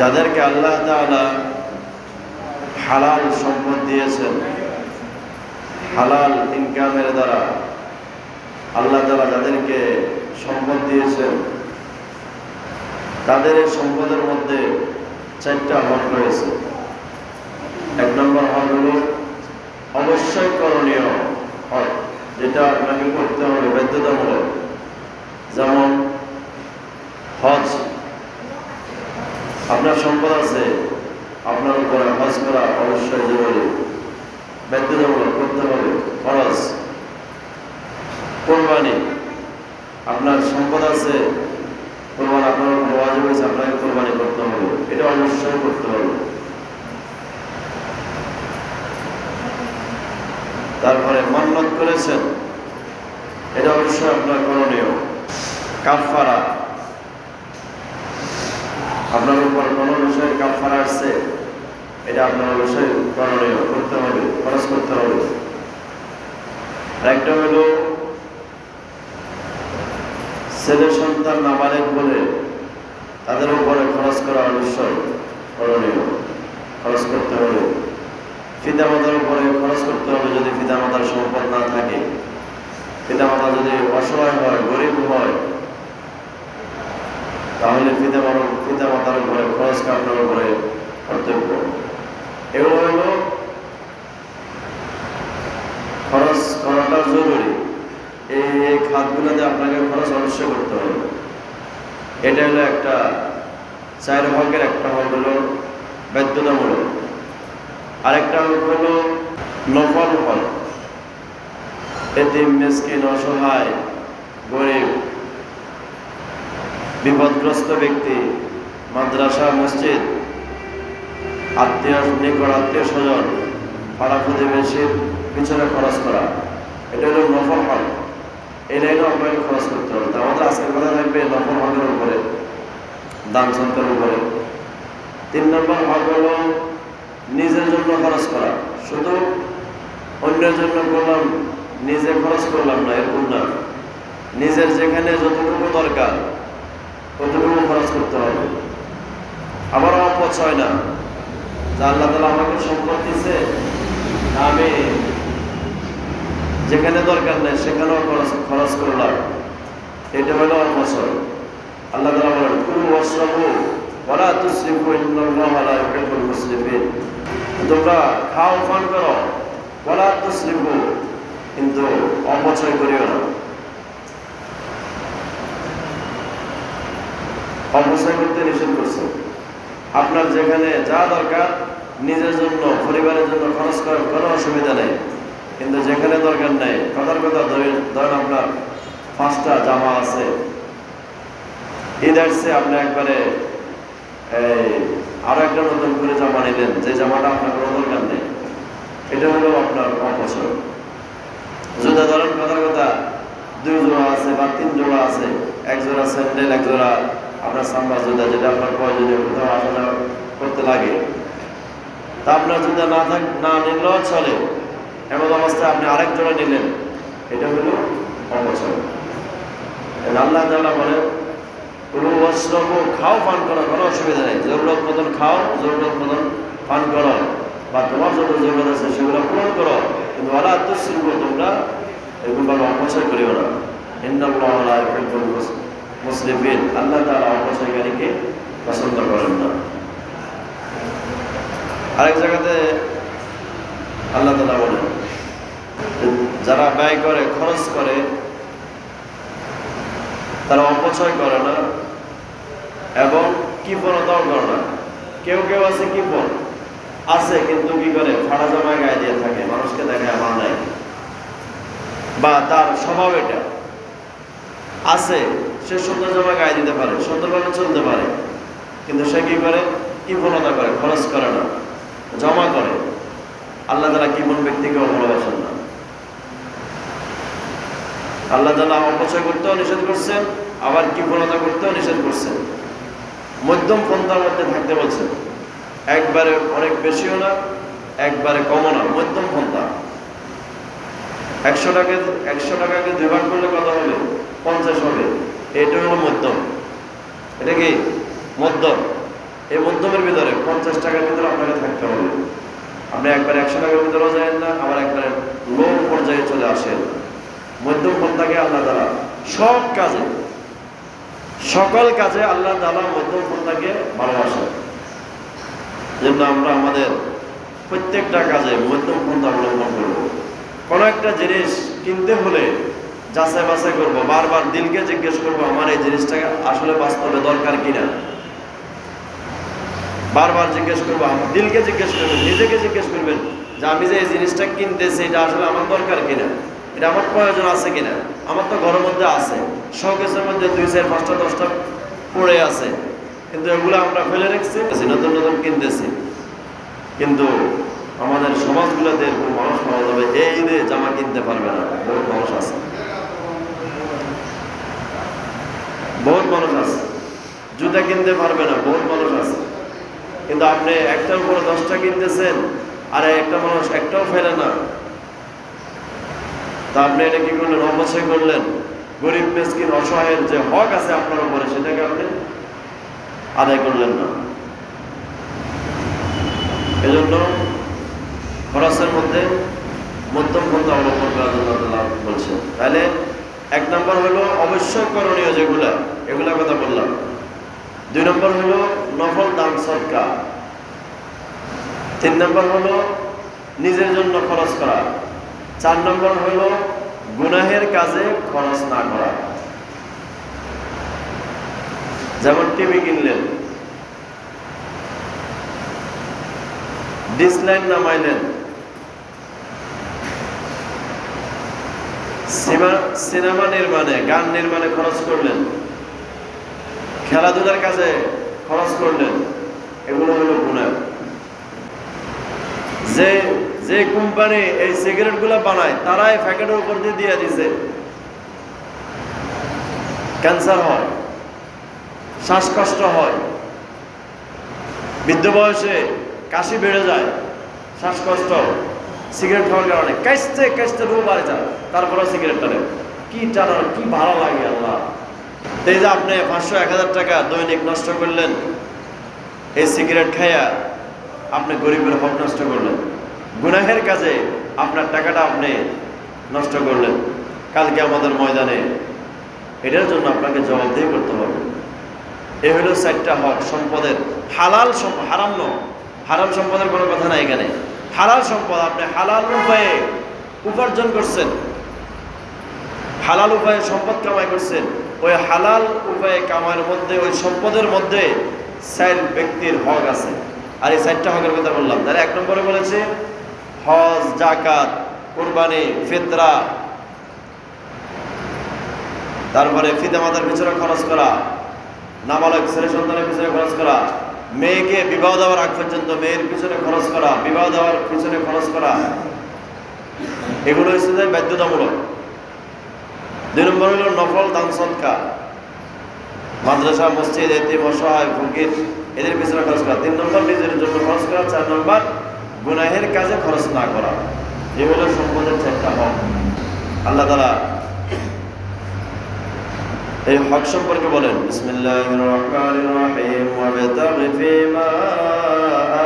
যাদেরকে আল্লাহ তাআলা হালাল সম্পদ দিয়েছেন, হালাল ইনকামের দ্বারা আল্লাহ তাআলা যাদেরকে সম্পদ দিয়েছেন, তাদের এই সম্পদের মধ্যে চারটা হক রয়েছে। এক নম্বর হক হল অবশ্যই করণীয় হক যেটা আপনাকে করতে হবে, বাধ্যতামূলক। যেমন হজ আপনার সম্পদ আছে, আপনার উপরে হজ করা অবশ্যই জরুরি। বাধ্যতামূলক করতে হবে খরচ কোরবানি, আপনার সম্পদ আছে, কোরবান আপনার উপর ওয়াজিব হয়েছে, আপনাকে কোরবানি করতে হবে। এটা অবশ্যই করতে হবে। তারপরে মান্নত করেছেন, এটা অবশ্যই আপনার করণীয়। কাফারা আপনার উপর কোনো বিষয়ে কাফারা আসছে এটা আপনার অবশ্যই করণীয় করতে হবে, খরচ করতে হবে। একটা হলো ছেলে সন্তান নাবালেক বলে তাদের উপরে খরচ করা অবশ্যই করণীয়, খরচ করতে হবে। পিতামাতার উপরে খরচ করতে হবে যদি পিতামাতার সম্পদ না থাকে। পিতামাতা যদি অসহায় হয়, গরিব হয় তাহলে পিতামাতার পিতামাতার উপরে খরচ কাটানোর উপরে কর্তব্য। এগুলো হলো খরচ করাটা জরুরি। এই এই খাতগুলোতে আপনাকে খরচ অবশ্যই করতে হবে। এটা হলো একটা চার ভাগের একটা হল হলো বাধ্যতামূলক। আরেকটা হল হলো নফল ফল। এতিম মেসকিন অসহায় গরিব বিপদগ্রস্ত ব্যক্তি, মাদ্রাসা, মসজিদ, আত্মীয়, নিকট আত্মীয় স্বজন পাড়া প্রতিবেশীর পিছনে খরচ করা। এটা হলো নফল হল এই লাইনেও আপনাকে খরচ করতে হবে। তো আমাদের আজকের কথা থাকবে নফল হকের উপরে দান সন্তানের উপরে। তিন নম্বর হক হলো নিজের জন্য খরচ করা। শুধু অন্যের জন্য করলাম, নিজে খরচ করলাম না এরকম না। নিজের যেখানে যতটুকু দরকার ততটুকু খরচ করতে হবে? আবার অপচয় না। যে আল্লাহ তালা আমাকে সম্পদ দিছে আমি যেখানে দরকার নেই সেখানেও খরচ খরচ করলাম। এটা হলো অপচয়। আল্লাহ তালা বলেন, কুলু ওয়াশরাবু ওয়ালা তুসরিফু ইন্নাল্লাহা লা ইউহিব্বুল মুসরিফিন তোমরা খাও, পান করো। ওয়ালা তুসরিফু কিন্তু অপচয় করিও না। অপচয় করতে নিষেধ করছে। আপনার যেখানে যা দরকার, নিজের জন্য, পরিবারের জন্য খরচ করার কোনো অসুবিধা নেই। কিন্তু যেখানে দরকার নেই, কথার কথা ধরেন আপনার পাঁচটা জামা আছে। ঈদ আসছে, আপনি একবারে, এই, আরও একটা নতুন করে জামা নিলেন। যে জামাটা আপনার কোনো দরকার নেই। এটা হলো আপনার অপচয় যদি ধরেন কথার কথা, দুই জোড়া আছে বা তিন জোড়া আছে, এক জোড়া স্যান্ডেল, এক জোড়া আপনার সাম্বা জুতা যেটা আপনার প্রয়োজনীয় কোথাও আসা করতে লাগে। তা আপনার জুতা না থাক, না নিলেও চলে এমন অবস্থায় আপনি আরেক জোড়া নিলেন, এটা হলো অপচয় আল্লাহ তাআলা বলেন কোনো অশ্রম খাও, পান করো, কোনো অসুবিধা নেই। জরুরত মতন খাও, জরুরত মতন পান করো। বা তোমার যত জরুরত আছে, সেগুলো পূরণ করো। কিন্তু আল্লাহ আত্মশৃঙ্গ তোমরা এগুলো অপচয় করিও না। মুসলিমিন আল্লাহ তালা অপচয়কারীকে পছন্দ করেন না। আরেক জায়গাতে আল্লাহ তালা বলেন যারা ব্যয় করে, খরচ করে, তারা অপচয় করে না এবং কৃপণতাও করে না। কেউ কেউ আছে কৃপণ আছে কিন্তু কি করে? ফাড়া জামায় গায়ে দিয়ে থাকে, মানুষকে দেখে আমার নাই। বা তার স্বভাব এটা। আছে সে সুন্দর জামা গায়ে দিতে পারে, সুন্দরভাবে চলতে পারে। কিন্তু সে কি করে? কৃপণতা করে, খরচ করে না, জমা করে। আল্লাহ তালা কৃপণ ব্যক্তিকেও ভালোবাসেন না। আল্লাহ তালা অপচয় করতেও নিষেধ করছেন, আবার কৃপণতা করতেও নিষেধ করছেন। মধ্যম পন্থার মধ্যে থাকতে বলছেন, একবারে অনেক বেশিও না, একবারে কমও না, মধ্যম পন্থা। একশো টাকা, একশো টাকাকে দুই ভাগ করলে কত হবে? পঞ্চাশ হবে। এটা হলো মধ্যম। এটা কি? মধ্যম। এই মধ্যমের ভিতরে পঞ্চাশ টাকার ভিতরে আপনাকে থাকতে হবে। আপনি একবার একশো টাকার ভিতরেও যায় না, আবার একবারে লো পর্যায়ে চলে আসেন। মধ্যম পন্থাকে আল্লাহ তালা সব কাজে, সকল কাজে আল্লাহ তালা মধ্যম পন্থাকে ভালোবাসেন। জন্য আমরা আমাদের প্রত্যেকটা কাজে মধ্যম পন্থা অবলম্বন করব। কোনো একটা জিনিস কিনতে হলে যাচাই বাছাই করব, বারবার দিলকে জিজ্ঞেস করব, আমার এই জিনিসটা আসলে বাস্তবে দরকার কিনা? বারবার জিজ্ঞেস করব আমার দিলকে জিজ্ঞেস করবেন, নিজেকে জিজ্ঞেস করবেন যে আমি যে এই জিনিসটা কিনতেছি, এটা আসলে আমার দরকার কিনা? এটা আমার প্রয়োজন আছে কিনা? আমার তো ঘরের মধ্যে আছে, শোকেসের মধ্যে দুই চার পাঁচটা দশটা পড়ে আছে, কিন্তু এগুলো আমরা ফেলে রেখেছি, নতুন নতুন কিনতেছি। কিন্তু আমাদের সমাজগুলোতে এরকম মানুষ পাওয়া যাবে, এই জামা কিনতে পারবে না বহুত মানুষ আছে। বহুত মানুষ আছে। জুতা কিনতে পারবে না, বহুত মানুষ আছে। কিন্তু আপনি একটার উপরে দশটা কিনতেছেন, আর একটা মানুষ একটাও ফেলে না। তা আপনি এটা কি করলেন? অবশ্যই করলেন? গরিব, মেসকিন, অসহায়ের যে হক আছে আপনার উপরে, সেটাকে আপনি আদায় করলেন না। এজন্য খরচের মধ্যে মধ্যম পন্থা অবলম্বন করার জন্য বলছেন। তাহলে এক নম্বর হলো অবশ্যই করণীয় যেগুলা এগুলা কথা বললাম। দুই নম্বর হলো নফল দান সৎকা তিন নম্বর হলো নিজের জন্য খরচ করা। চার নম্বর হলো গুনাহের কাজে খরচ না করা। যেমন টিভি কিনলেন। ডিসলাইন নামাইলেন। সিনেমা নির্মাণে, গান নির্মাণে খরচ করলেন। খেলাধুলার কাজে খরচ করলেন। এগুলো হলো গুণা যে যে কোম্পানি এই সিগারেটগুলা বানায়, তারাই প্যাকেটের উপর দিয়ে দিয়ে দিছে। ক্যান্সার হয়, শ্বাসকষ্ট হয়, বৃদ্ধ বয়সে কাশি বেড়ে যায়, শ্বাসকষ্ট সিগারেট খাওয়ার কারণে। কাইসতে কাইসতে রোগ বাড়ে যায় তারপরে সিগারেট টানে কি টানার কি ভালো লাগে আল্লাহ। এই যে আপনি পাঁচশো, এক হাজার টাকা দৈনিক নষ্ট করলেন, এই সিগারেট খাইয়া আপনি গরিবের হক নষ্ট করলেন। গুনাহের কাজে আপনার টাকাটা আপনি নষ্ট করলেন। কালকে আমাদের ময়দানে এটার জন্য আপনাকে জবাবদেহি করতে হবে। এ হলো চারটা হক, সম্পদের হালাল হারাম ন হারাম সম্পদের কোনো কথা নাই এখানে। হালাল সম্পদ, আপনি হালাল উপায়ে উপার্জন করছেন। হালাল উপায়ে সম্পদ কামাই করছেন। ওই হালাল উপায়ে কামাইয়ের মধ্যে, ওই সম্পদের মধ্যে চার ব্যক্তির হক আছে। আর এই চারটা হকের কথা বললাম। তাহলে এক নম্বরে বলেছে, হজ জাকাত কোরবানি, ফিতরা, তারপরে ফিতে মাতার পিছনে খরচ করা, নাবালক ছেলে সন্তানের পিছনে খরচ করা মেয়েকে বিবাহ দেওয়ার আগ পর্যন্ত মেয়ের পিছনে খরচ করা, বিবাহ দেওয়ার পিছনে খরচ করা, এগুলো হচ্ছে যে বাধ্যতামূলক। দুই নম্বর হলো নফল দান সৎকা মাদ্রাসা, মসজিদ, এতিম, অসহায়, ফকির, এদের পিছনে খরচ করা। তিন নম্বর নিজের জন্য খরচ করা। চার নম্বর গুনাহের কাজে খরচ না করা। এগুলো সম্পদের চারটা হক। আল্লাহ তালা এই হক সম্পর্কে বলেন। বিসমিল্লাহির রহমানির রহিম। ওয়া বিতাগি ফিমা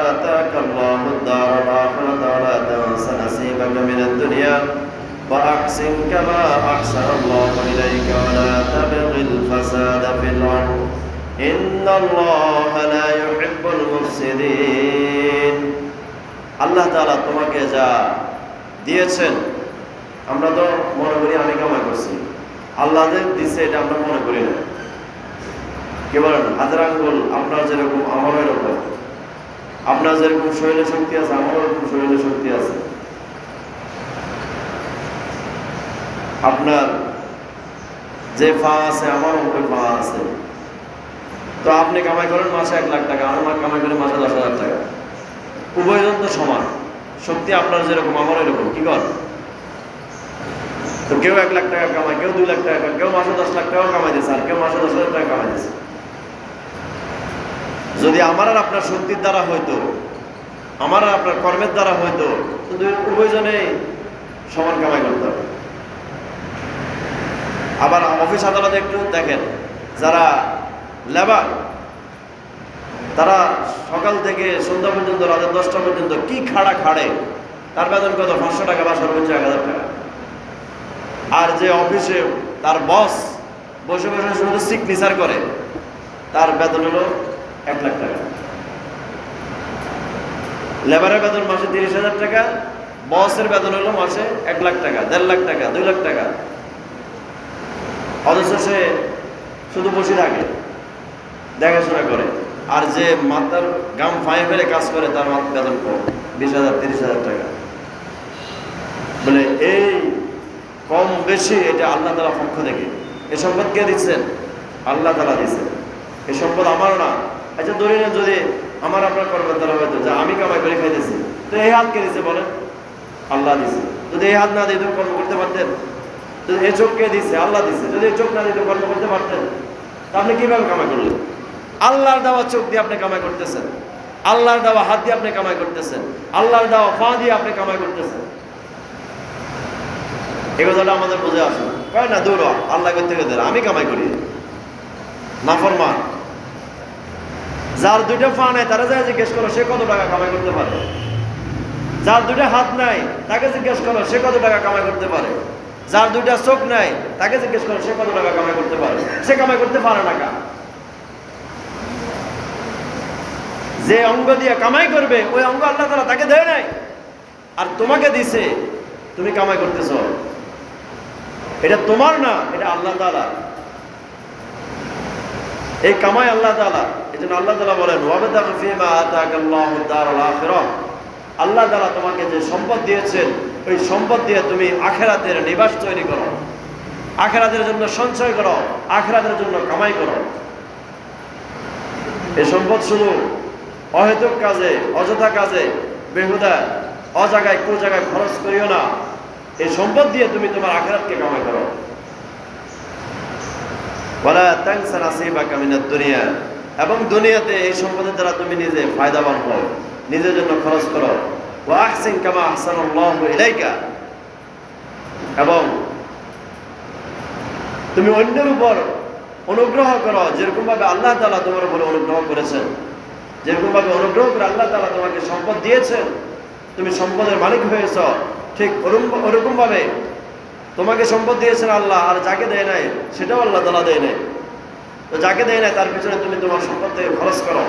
আতাকা আল্লাহু দারাল আখিরাত ওয়া তানসা নাসিবাকা মিনাদ দুনিয়া। ওয়া আহসিন আল্লাহ তোমাকে যা দিয়েছেন, আমরা তো মনে করি আমি কামাই করছি। আল্লাহ দিছে এটা আমরা মনে করি না। কি বলেন? হাজার আঙ্গুল, আপনার যেরকম আমারও এরকম আপনার যেরকম শরীরে শক্তি আছে, আমারও এরকম শরীরে শক্তি আছে। আপনার যে পা আছে আমারও ওই পা আছে। তো আপনি কামাই করেন মাসে এক লাখ টাকা, আমার কামাই করেন মাসে দশ হাজার টাকা। উভয়জন তো সমান। শক্তি আপনার যেরকম, আমারও এরকম, কি কর তো কেউ এক লাখ টাকা কামায়, কেউ দুই লাখ টাকা কেউ মাসে দশ লাখ টাকাও কামাই দিয়েছে, আর কেউ মাসে দশ হাজার টাকা কামাই দিয়েছে। যদি আমার আর আপনার শক্তির দ্বারা হয়তো আমার আর আপনার কর্মের দ্বারা হয়তো উভয়জনেই সমান কামাই করতে হবে আবার অফিস আদালতে একটু দেখেন, যারা লেবার, তারা সকাল থেকে সন্ধ্যা পর্যন্ত, রাতের দশটা পর্যন্ত কি খাড়া খাড়ে, তার বেতন কত? পাঁচশো টাকা বা সর্বোচ্চ এক হাজার টাকা। আর যে অফিসে তার বস বসে বসে শুধু সিগনেচার করে, তার বেতন হলো এক লাখ টাকা। লেবারের বেতন মাসে তিরিশ হাজার টাকা, বসের বেতন হলো মাসে এক লাখ টাকা, দেড় লাখ টাকা, দুই লাখ টাকা। অথচ সে শুধু বসে থাকে, দেখাশোনা করে। আর যে মাথার গাম ফাঁয়ে ফেলে কাজ করে, তার মাত্র বেতন কম, বিশ হাজার, তিরিশ হাজার টাকা। বলে, এই কম বেশি, এটা আল্লাহ তালা পক্ষ থেকে। এ সম্পদ কে দিচ্ছেন? আল্লাহ তালা দিচ্ছেন। এ সম্পদ আমারও না। আচ্ছা ধরে নেন যদি আমার আপনার কর্মের দ্বারা হয়তো, যা আমি কামাই করে খাইতেছি, তো এই হাত কে দিচ্ছে বলেন? আল্লাহ দিছে। যদি এই হাত না দিত কর্ম করতে পারতেন? যদি এই চোখ কে দিছে? আল্লাহ দিছে। যদি এই চোখ না দিত কর্ম করতে পারতেন, তা আপনি কীভাবে কামাই করলেন? আল্লাহর দেওয়া চোখ দিয়ে আপনি কামাই করতেছেন। আল্লাহর দেওয়া হাত দিয়ে আপনি কামাই করতেছেন। আল্লাহর দেওয়া পা দিয়ে আপনি কামাই করতেছেন। কথাটা আমাদের কয় না আল্লাহ করতে আমি কামাই করি। নাফরমান। যার দুইটা পা নাই, তারা যায় জিজ্ঞেস করো সে কত টাকা কামাই করতে পারে? যার দুইটা হাত নাই, তাকে জিজ্ঞেস করো সে কত টাকা কামাই করতে পারে? যার দুইটা চোখ নাই, তাকে জিজ্ঞেস করো সে কত টাকা কামাই করতে পারে? সে কামাই করতে পারে না কা যে অঙ্গ দিয়ে কামাই করবে, ওই অঙ্গ আল্লাহ তালা তাকে দেয় নাই। আর তোমাকে দিছে, তুমি কামাই করতেছ। এটা তোমার না, এটা আল্লাহ তালা এই কামাই আল্লাহ তালা এই জন্য আল্লাহ তালা বলেন আল্লাহ তালা তোমাকে যে সম্পদ দিয়েছেন, ওই সম্পদ দিয়ে তুমি আখেরাতের নিবাস তৈরি করো। আখেরাতের জন্য সঞ্চয় করো, আখেরাতের জন্য কামাই করো। এই সম্পদ শুধু অহেতুক কাজে, অযথা কাজে, বেহুদা অজাগায় কো জায়গায় খরচ করিও না। এই সম্পদ দিয়ে তুমি তোমার আখেরাতকে কামাই করো। বলা নাসিবাকা মিনাদ দুনিয়া। এবং দুনিয়াতে এই সম্পদের দ্বারা তুমি নিজে ফায়দাবান হও, নিজের জন্য খরচ করো। আহসিন কামা আহসানাল্লাহু ইলাইকা। এবং তুমি অন্যের উপর অনুগ্রহ করো যেরকম ভাবে আল্লাহ তালা তোমার উপর অনুগ্রহ করেছেন। যেরকম ভাবে অনুগ্রহ করে আল্লাহ তালা তোমাকে সম্পদ দিয়েছেন, তুমি সম্পদের মালিক হয়েছ। ঠিক ওরকম ওরকমভাবে তোমাকে সম্পদ দিয়েছেন আল্লাহ, আর যাকে দেয় নাই, সেটাও আল্লাহ তালা দেয় নাই। তো যাকে দেয় নাই, তার পিছনে তুমি তোমার সম্পদ থেকে খরচ করো।